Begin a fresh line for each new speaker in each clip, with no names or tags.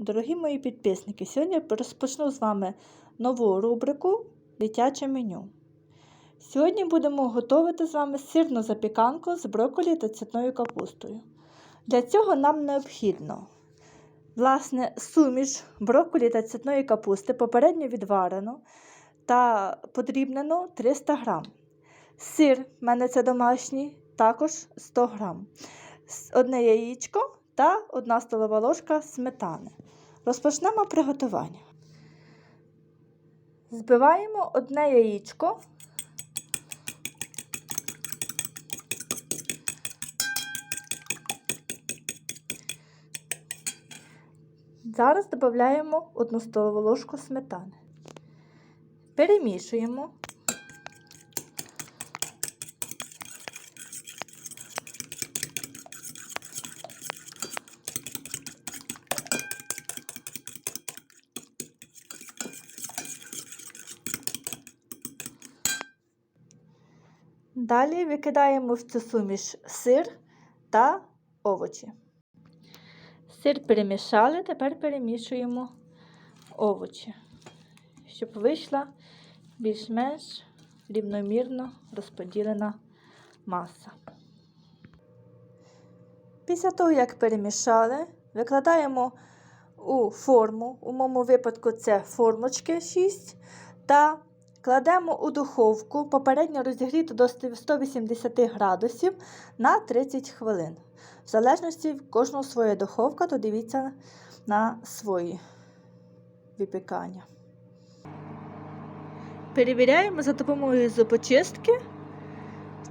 Дорогі мої підписники, сьогодні розпочну з вами нову рубрику Дитяче меню. Сьогодні будемо готувати з вами сирну запіканку з брокколі та цвітною капустою. Для цього нам необхідно власне, суміш брокколі та цвітної капусти попередньо відварено та подрібнено 300 г. Сир, в мене це домашній, також 100 г. Одне яєчко та 1 столова ложка сметани. Розпочнемо приготування. Збиваємо одне яєчко. Зараз додаємо 1 столову ложку сметани. Перемішуємо. Далі викидаємо в цю суміш сир та овочі. Сир перемішали, тепер перемішуємо овочі, щоб вийшла більш-менш рівномірно розподілена маса. Після того, як перемішали, викладаємо у форму, у моєму випадку це формочки 6, та кладемо у духовку попередньо розігріту до 180 градусів на 30 хвилин. В залежності в кожного своя духовка, то дивіться на свої випікання. Перевіряємо за допомогою зубочистки,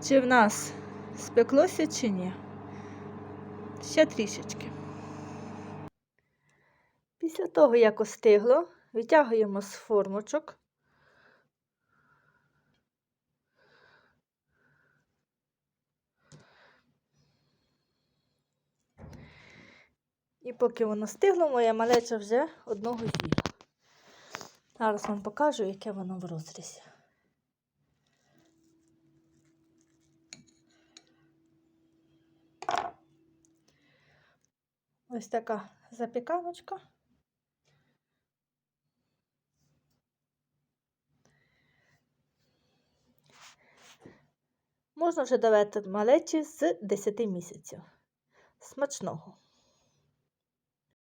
чи в нас спеклося чи ні. Ще трішечки. Після того, як остигло, витягуємо з формочок. І поки воно стигло, моя малеча вже одного з'їла. Зараз вам покажу, яке воно в розрізі. Ось така запіканочка. Можна вже давати малечі з 10 місяців. Смачного!